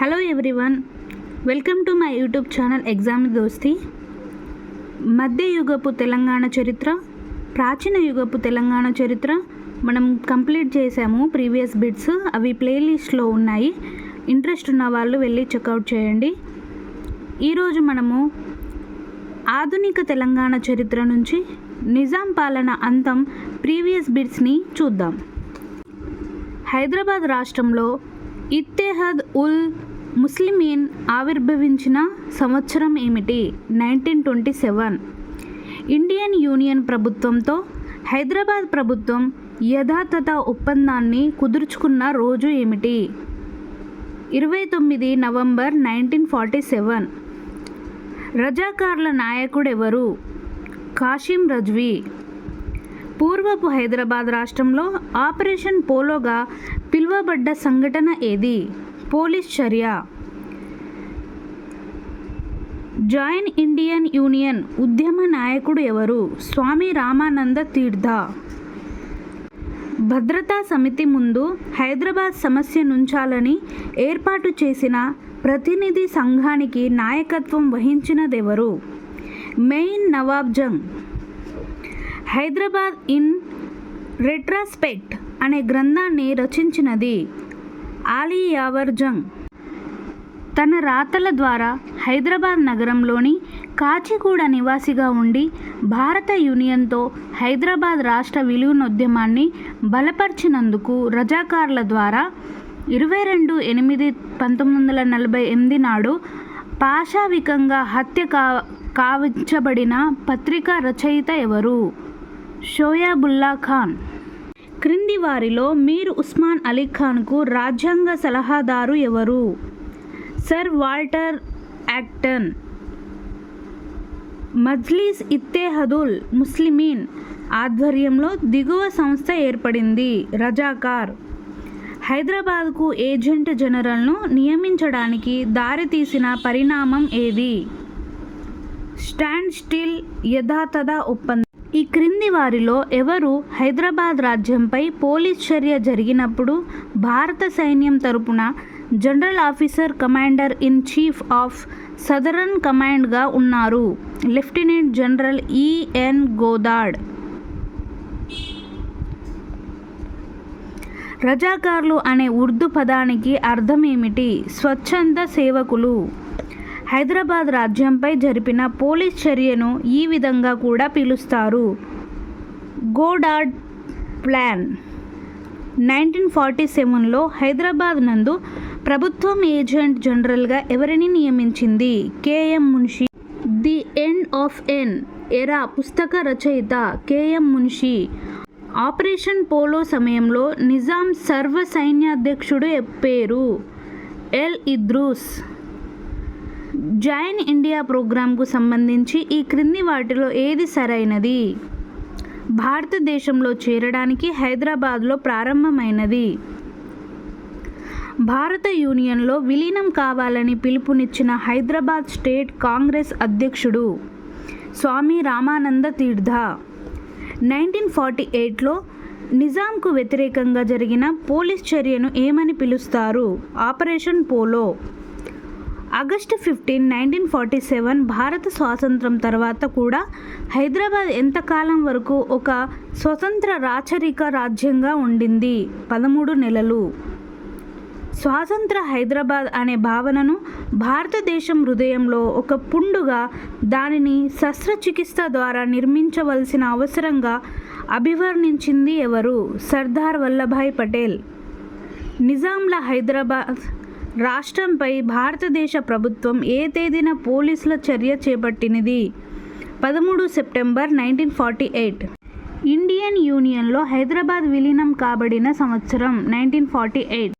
Hello everyone welcome to my YouTube channel exam దోస్తి మధ్యయుగపు తెలంగాణ చరిత్ర ప్రాచీన యుగపు తెలంగాణ చరిత్ర మనం కంప్లీట్ చేసాము ప్రీవియస్ బిట్స్ అవి ప్లేలిస్ట్లో ఉన్నాయి. ఇంట్రెస్ట్ ఉన్న వాళ్ళు వెళ్ళి చెక్అవుట్ చేయండి. ఈరోజు మనము ఆధునిక తెలంగాణ చరిత్ర నుంచి నిజాం పాలన అంతం ప్రీవియస్ బిట్స్ని చూద్దాం. హైదరాబాద్ రాష్ట్రంలో ఇత్తెహద్ ఉల్ ముస్లిమీన్ ఆవిర్భవించిన సంవత్సరం ఏమిటి? Nineteen twenty seven Indian union ప్రభుత్వంతో హైదరాబాద్ ప్రభుత్వం యథాతథ ఒప్పందాన్ని కుదుర్చుకున్న రోజు ఏమిటి? ఇరవై తొమ్మిది నవంబర్ నైన్టీన్ ఫార్టీ సెవెన్ రజాకార్ల నాయకుడెవరు? కాషిం రజ్వీ. పూర్వపు హైదరాబాద్ రాష్ట్రంలో ఆపరేషన్ పోలోగా పిలువబడ్డ సంఘటన ఏది? పోలీస్ చర్య. జాయిన్ ఇండియన్ యూనియన్ ఉద్యమ నాయకుడు ఎవరు? స్వామి రామానంద తీర్థ. భద్రతా సమితి ముందు హైదరాబాద్ సమస్య నుంచాలని ఏర్పాటు చేసిన ప్రతినిధి సంఘానికి నాయకత్వం వహించినదెవరు? మెయిన్ నవాబ్ జంగ్. హైదరాబాద్ ఇన్ రెట్రాస్పెక్ట్ అనే గ్రంథాన్ని రచించినది ఆలీ యావర్జంగ్ తన రాతల ద్వారా హైదరాబాద్ నగరంలోని కాచిగూడ నివాసిగా ఉండి భారత యూనియన్తో హైదరాబాద్ రాష్ట్ర విలీనోద్యమాన్ని బలపరిచినందుకు రజాకార్ల ద్వారా ఇరవై రెండు ఎనిమిది పంతొమ్మిది వందల నలభై ఎనిమిది నాడు పాశావికంగా హత్య కా కావించబడిన పత్రికా రచయిత ఎవరు? షోయాబుల్లా ఖాన్ క్రింది వారిలో మీర్ ఉస్మాన్ అలీ ఖాన్కు రాజ్యాంగ సలహాదారు ఎవరు? Sir Walter Acton. Majlis Ittehadul Muslimeen ఆధ్వర్యంలో దిగువ సంస్థ ఏర్పడింది రజాకార్. హైదరాబాద్కు ఏజెంట్ జనరల్ను నియమించడానికి దారితీసిన పరిణామం ఏది? స్టాండ్ స్టిల్ యథాతథ ఒప్పందం. ఈ క్రింది వారిలో ఎవరు హైదరాబాద్ రాజ్యంపై పోలీస్ చర్య జరిగినప్పుడు భారత సైన్యం తరపున general officer commander in chief of southern కమాండ్గా ఉన్నారు lieutenant general E N Goddard. రజాకార్లు అనే ఉర్దూ పదానికి అర్థం ఏమిటి స్వచ్ఛంద సేవకులు. హైదరాబాద్ రాజ్యంపై జరిపిన పోలీస్ చర్యను ఈ విధంగా కూడా పిలుస్తారు. Goddard plan. నైన్టీన్ ఫార్టీ సెవెన్లో హైదరాబాద్ నందు ప్రభుత్వం ఏజెంట్ జనరల్గా ఎవరిని నియమించింది? K M Munshi the end of an era పుస్తక రచయిత కేఎం మున్షి. ఆపరేషన్ పోలో సమయంలో నిజాం సర్వ సైన్యాధ్యక్షుడు పేరు ఎల్. ఇద్రూస్. జాయిన్ ఇండియా ప్రోగ్రాంకు సంబంధించి ఈ క్రింది వాటిలో ఏది సరైనది? భారతదేశంలో చేరడానికి హైదరాబాద్లో ప్రారంభమైనది. భారత యూనియన్లో విలీనం కావాలని పిలుపునిచ్చిన హైదరాబాద్ స్టేట్ కాంగ్రెస్ అధ్యక్షుడు స్వామి రామానంద తీర్థ. నైన్టీన్ ఫార్టీ ఎయిట్లో నిజాంకు వ్యతిరేకంగా జరిగిన పోలీస్ చర్యను ఏమని పిలుస్తారు? Operation polo August fifteen nineteen forty seven భారత స్వాతంత్రం తర్వాత కూడా హైదరాబాద్ ఎంతకాలం వరకు ఒక స్వతంత్ర రాచరిక రాజ్యంగా ఉండింది? పదమూడు నెలలు. స్వాతంత్ర హైదరాబాద్ అనే భావనను భారతదేశం హృదయంలో ఒక పుండుగా దానిని శస్త్రచికిత్స ద్వారా నిర్మించవలసిన అవసరంగా అభివర్ణించింది ఎవరు? సర్దార్ వల్లభాయ్ పటేల్. నిజాంల హైదరాబాద్ రాష్ట్రంపై భారతదేశ ప్రభుత్వం ఏ తేదీన పోలీసుల చర్య చేపట్టినది? పదమూడు September nineteen forty eight. Indian యూనియన్లో హైదరాబాద్ విలీనం కాబడిన సంవత్సరం నైన్టీన్ ఫార్టీ ఎయిట్.